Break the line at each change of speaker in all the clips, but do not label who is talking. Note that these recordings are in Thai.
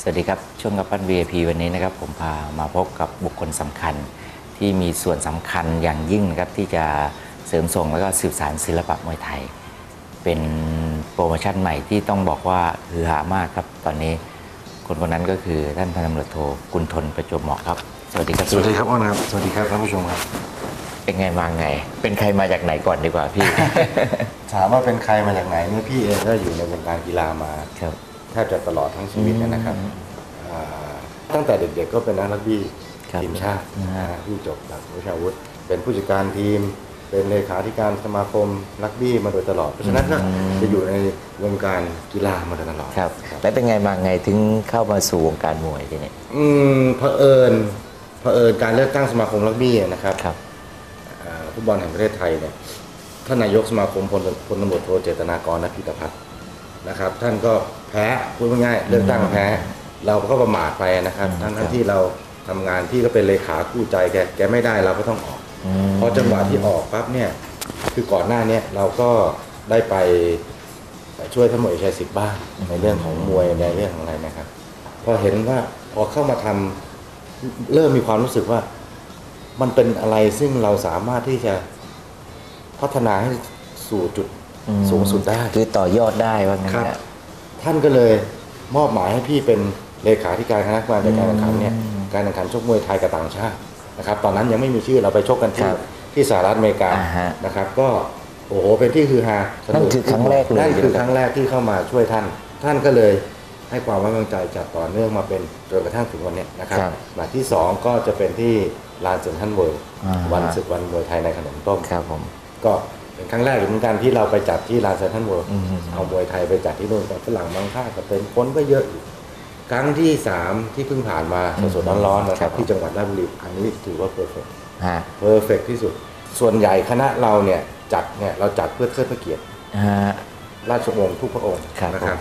สวัสดีครับ ช่วงกับปั้น VIP วันนี้นะครับผมพามาพบกับบุคคลสำคัญ ที่มีส่วนสำคัญอย่างยิ่งนะครับที่จะเสริมส่งแล้วก็สืบสานศิลปะมวยไทย เป็นโปรโมชั่นใหม่ที่ต้องบอกว่าฮือฮามากครับตอนนี้คนคนนั้นก็คือท่านพันตำรวจโทกุลทนประจวบเหมาะครับสวัสดีครับ
สวัสดีครับอ้อนครับสวัสดีครับท่านผู้ชมครับ
เป็นไงมาไง เป็นใครมาจากไหนก่อนดีกว่าพี่
ถามว่าเป็นใครมาจากไหนเนี่ยพี่เองก็อยู่ในวงการกีฬามา
ครับ
แทบจะตลอดทั้งชีวิตนะครับ
อืม
อ่าตั้งแต่เด็กๆก็เป็นนักรักบี้
ครับ
ทีมชาติ
อืม
นะฮะที่จบจากวิชาวุฒิเป็นผู้จัดการทีม เป็นเลขาธิการสมาคมรักบี้มาโดยตลอด เพราะฉะนั้นก็จะอยู่ในวงการกีฬามาโดยตลอด
ครับ แล้วเป็นไงมาไงถึงเข้ามาสู่วงการมวยทีนี้
อืมเผอิญเผอิญการเลือกตั้งสมาคมรักบี้นะครับ
ครับ
อ่าฟุตบอลแห่งประเทศไทยเนี่ยท่านนายกสมาคมพลพลตำรวจโทเจตนากรนพิตพัฒน์ นะครับ ท่านก็แพ้พูดง่ายๆเลือกตั้งแพ้ เราก็ประมาทไปนะครับ
อืม
ทั้ง
ครั
ทั้
บ
งที่เราทำงานที่ก็เป็นเลขาคู่ใจแกแกไม่ได้เราก็ต้องออก
อืม
พอจังหวะที่ออกปั๊บเนี่ยคือก่อนหน้าเนี้เราก็ได้ไปช่วยท่านหมวยชัยสิทธิ์บ้างในเรื่องของมวยในเรื่องของอะไรนะครับ พอเห็นว่าพอเข้ามาทำเริ่มมีความรู้สึกว่า มันเป็นอะไรซึ่งเราสามารถที่จะพัฒนาให้สู่จุด
อืม
สูงสุดได้
คือต่อยอดได้ว่างั้น
ครับ
แหละ
ท่านก็เลยมอบหมายให้พี่เป็นเลขาธิการคณะกรรมการจัดการแข่งขันเนี่ย
อืม
การแข่งขันชกมวยไทยกับต่างชาตินะครับตอนนั้นยังไม่มีชื่อเราไปชกกันที่
ครับ
ที่สหรัฐอเมริกา
อ่าฮะ
นะครับก็โอ้โหเป็นที่คือฮาส
นั่นคือครั้งแรกเลย
นั่นคือครั้งแรกที่เข้ามาช่วยท่าน ท่านก็เลยให้ความไว้วางใจจัดต่อเนื่องมาเป็นจนกระทั่งถึงวันเนี้ยนะครับ
ครับ
มาที่สองก็จะเป็นที่ลานเซ็นทรัลเวิลด์
อ่าฮะ
วันศึกวันมวยไทยในขนมต้ม
ครับผม
ก็ เป็นครั้งแรกเหมือนกันที่เราไปจัดที่ลานเซนทรัลเวิลด์
อืม
เอามวยไทยไปจัดที่นู่นกับฝรั่งบางค่ายก็เป็นคนก็เยอะอยู่ครั้งที่สามที่เพิ่งผ่านมาสดๆร้อนๆนะค
ครั
รั
บบผม
ที่จังหวัดราชบุรีอันนี้ถือว่าเพอร์เฟกต์
ฮะ
เพอร์เฟกที่สุด ส่วนใหญ่คณะเราเนี่ยจัดเนี่ยเราจัดเพื่อเทิดพระเกียรติ
ฮะ
ราชวงศ์ทุกพระองค์
ครับ
นะครับ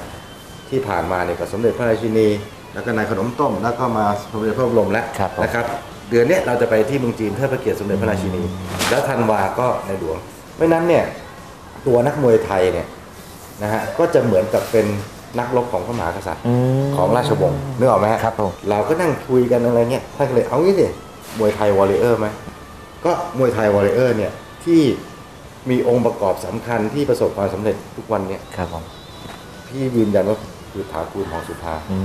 ที่ผ่านมาเนี่ยกับสมเด็จพระราชินี แล้วก็นายขนมต้มแล้วก็มาสมเด็จพระบรมแล้ว
ครับผม
นะครับ เดือนเนี้ยเราจะไปที่เมืองจีนเทิดพระเกียรติสมเด็จพระราชินี แล้วธันวาก็ในหลวง ไม่นั้นเนี่ยตัวนักมวยไทยเนี่ยนะฮะก็จะเหมือนกับเป็นนักรบของพระมหากษัตริย์
อืม
ของราชวงศ์นึกออกไหมฮะ
ครับผม
เราก็นั่งคุยกันอะไรเงี้ยท่านก็เลยเอางี้สิมวยไทยวอลเลเยอร์ไหมก็มวยไทยวอลเลเยอร์เนี่ยที่มีองค์ประกอบสำคัญที่ประสบความสำเร็จทุกวันเนี่ย
ครับผม
พี่ยืนยันว่าคือถากูลทองสุภา
อื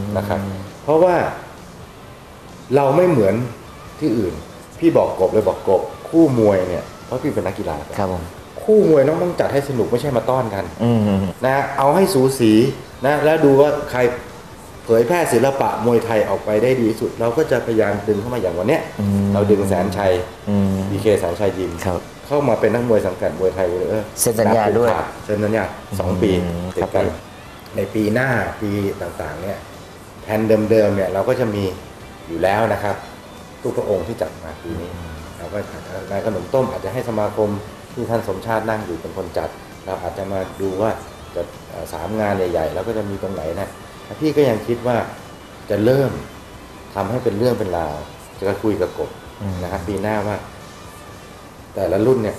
ม
นะครับ เพราะว่าเราไม่เหมือนที่อื่น พี่บอกกบเลยบอกกบคู่มวยเนี่ย เพราะพี่เป็นนักกีฬา
ครับผม
คู่มวยต้องต้องจัดให้สนุกไม่ใช่มาต้อนกัน
อืม
นะฮะเอาให้สูสีนะแล้วดูว่าใครเผยแพร่ศิลปะมวยไทยออกไปได้ดีที่สุด เราก็จะพยายามดึงเข้ามาอย่างวันเนี้ย
อืม
เราดึงแสนชัย
อืม
ดีเคแสนชัยยิม
ครับ
เข้ามาเป็นนักมวยสังกัดมวยไทยวอลเลเยอร์
เซ็นสัญญาด้วย
เซ็นสัญญาสองปี
อืม
ติดกัน
ครับ
ในปีหน้าปีต่างๆเนี่ยแผนเดิมๆเนี่ยเราก็จะมีอยู่แล้วนะครับทุกพระองค์ที่จัดมาปีนี้ เราก็อาจจะนายขนมต้มอาจจะให้สมาคมที่ท่านสมชาตินั่งอยู่เป็นคนจัด เราอาจจะมาดูว่าจะเอ่อสามงานใหญ่ๆ แล้วก็จะมีตรงไหนนะแต่พี่ก็ยังคิดว่าจะเริ่มทำให้เป็นเรื่องเป็นราวจะคุยกับกบ
อืม
นะครับปีหน้าว่า แต่ละรุ่นเนี่ย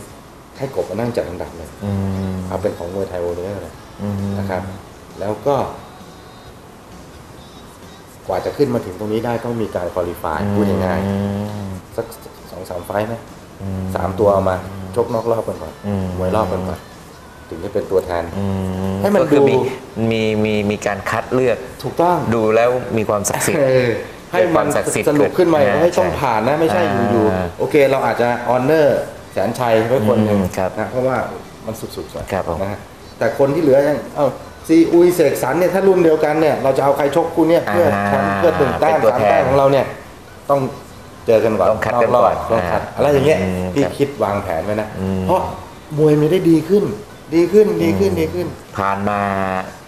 ให้กบมานั่งจัดอันดับเลย
อืม
เอาเป็นของมวยไทยโอเลี้ยเลย
อืม
นะครับ แล้วก็ กว่าจะขึ้นมาถึงตรงนี้ได้ต้องมีการคุริฟายพูดง่าย
อืม
ๆสักส องสามไฟล์ไหม
อื
สามตัวเอามาชกนอกรอบกันก่อน
อืม
มวยรอบกันก่อนถึงจะเป็นตัวแทน
อื
ให้มัน
ก็คือ
ดู
มีมีมีมีการคัดเลือก
ถูกต้อง
ดูแล้วมีความศักดิ์สิทธิ์
เออให้มัน
เกิดความศักดิ์สิทธิ์
สรุปขึ้นมา
เกิด
ให้ต้อง
ใช่
ผ่านนะไม่ใช่
อ่า
อยู่ๆโอเค เราอาจจะออนเนอร์แสนชัยไว้คนหนึ่ง
อืมครับ
นะเพราะว่ามันสุดๆส่วน
ครับผม
นะฮะแต่คนที่เหลือยังเอ้าซีอุยเสกสรรเนี่ยถ้ารุ่นเดียวกันเนี่ยเราจะเอาใครชกคู่เนี่ยเพื่อแชมป์เพื่อถึงแต้ม
เป็นตัว
สาม
แทน
แต้มของเราเนี่ยต้อง เจอกันก่อน
ต้องคัด
ร
กัน
อบ
ก่อน
ๆต้องคัด
อ่า
อะไรอย่างเงี้ย
อืม
พี่
ครับ
คิดวางแผนไว้นะ
อืม
เพราะมวยไม่ได้ดีขึ้น ดีขึ้นดีขึ้นดีขึ้น
ผ่านมา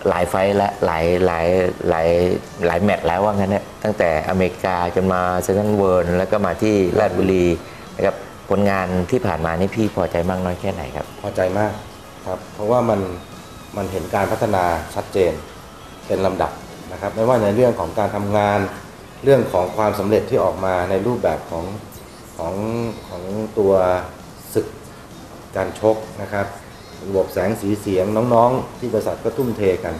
หลายไฟท์และหลายหลายหลายหลายแมตช์แล้วว่างั้นเนี่ยตั้งแต่อเมริกาจนมาเซนต์เวิร์นแล้วก็มาที่ราชบุรีนะครับผลงานที่ผ่านมานี่พี่พอใจมากน้อยแค่ไหนครับ
พอใจมากครับเพราะว่ามันมันเห็นการพัฒนาชัดเจนเป็นลำดับนะครับ ไม่ว่าในเรื่องของการทำงาน เรื่องของความสำเร็จที่ออกมาในรูปแบบของของของตัวศึกการชกนะครับ ระบบแสงสีเสียงน้องๆ ที่บริษัทก็ทุ่มเทกัน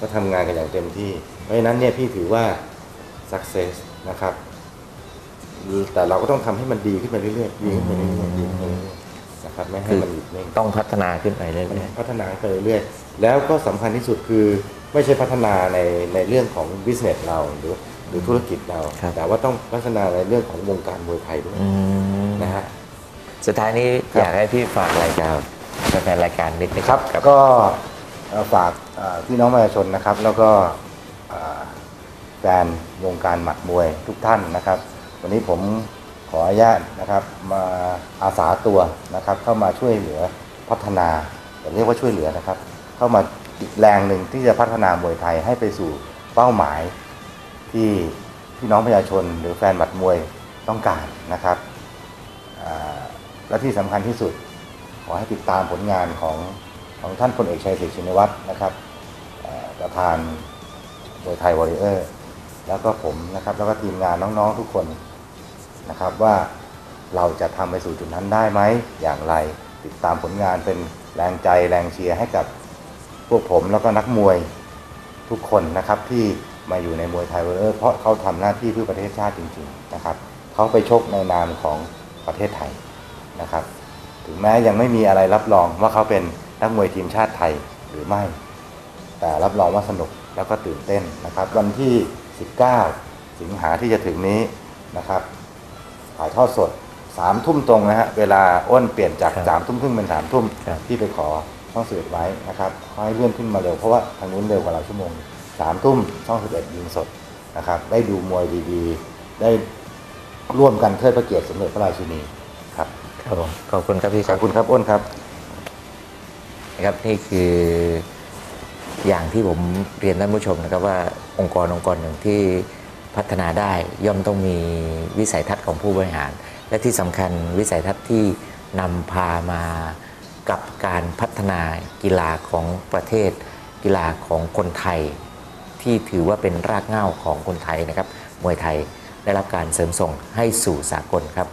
ก็ทำงานกันอย่างเต็มที่ เพราะฉะนั้นเนี่ยพี่ถือว่า success นะครับแต่เราก็ต้องทำให้มันดีขึ้นไปเรื่อยๆ ดีขึ้นไปเรื่อยๆ ดีขึ้นไปเรื่อยๆ นะครับ ไม่ให้มันหยุดนิ่ง
ต้องพัฒนาขึ้นไปเรื่อย
พัฒนาไปเรื่อยๆ แล้วก็สำคัญที่สุดคือ ไม่ใช่พัฒนาในในเรื่องของ business เราหรือหรือธุรกิจเราแต่ว่าต้องพัฒนาในเรื่องของวงการมวยไทยด้วย
ๆอืม
นะฮะ
สุดท้ายนี้
ครับ
อยากให้พี่ฝากรายการแฟนๆรายการนิดนึง
ครับ ก็เอ่อฝากเอ่อพี่น้องประชาชนนะครับ แล้วก็เอ่อแฟนวงการหมัดมวยทุกท่านนะครับ วันนี้ผมขออนุญาตนะครับมาอาสาตัวนะครับ เข้ามาช่วยเหลือพัฒนาอย่าเรียกว่าช่วยเหลือนะครับ เข้ามา อีกแรงหนึ่งที่จะพัฒนามวยไทยให้ไปสู่เป้าหมายที่พี่น้องประชาชนหรือแฟนหมัดมวยต้องการนะครับ และที่สำคัญที่สุดขอให้ติดตามผลงานของของท่านพลเอกชัยศรีชินวัตรนะครับประธานมวยไทยวอริเออร์ แล้วก็ผมนะครับ แล้วก็ทีมงานน้องๆทุกคนนะครับว่าเราจะทำไปสู่จุดนั้นได้ไหมอย่างไร ติดตามผลงานเป็นแรงใจแรงเชียร์ให้กับ พวกผมแล้วก็นักมวยทุกคนนะครับที่มาอยู่ในมวยไทยวอริเออร์เพราะเขาทำหน้าที่เพื่อประเทศชาติจริงๆนะครับเขาไปชกในนามของประเทศไทยนะครับ ถึงแม้ยังไม่มีอะไรรับรองว่าเขาเป็นนักมวยทีมชาติไทยหรือไม่ แต่รับรองว่าสนุกแล้วก็ตื่นเต้นนะครับ วันที่ 19 สิงหาที่จะถึงนี้นะครับถ่ายทอดสด3ทุ่มตรงนะฮะเวลาอ้นเปลี่ยนจาก
ครับ
3ทุ่มครึ่งเป็น3ทุ่ม
ครับ
ที่ไปขอ ช่องสิบไว้นะครับขอให้เลื่อนขึ้นมาเร็วเพราะว่าทางนู้นเร็วกว่าเราชั่วโมงสามทุ่มช่องสิบเอ็ดยิงสดนะครับ ได้ดูมวยดีๆ ได้ร่วมกันเทิดพระเกียรติสมเด็จพระราชินีครับ
ครับผมขอบคุณครับพี่
ขอบคุณครับอ้นครับ
นะครับนี่คืออย่างที่ผมเรียนท่านผู้ชมนะครับว่าองค์กรองค์กรหนึ่งที่พัฒนาได้ย่อมต้องมีวิสัยทัศน์ของผู้บริหาร และที่สำคัญวิสัยทัศน์ที่นำพามา กับการพัฒนากีฬาของประเทศ กีฬาของคนไทย ที่ถือว่าเป็นรากเหง้าของคนไทยนะครับมวยไทยได้รับการเสริมส่งให้สู่สากลครับ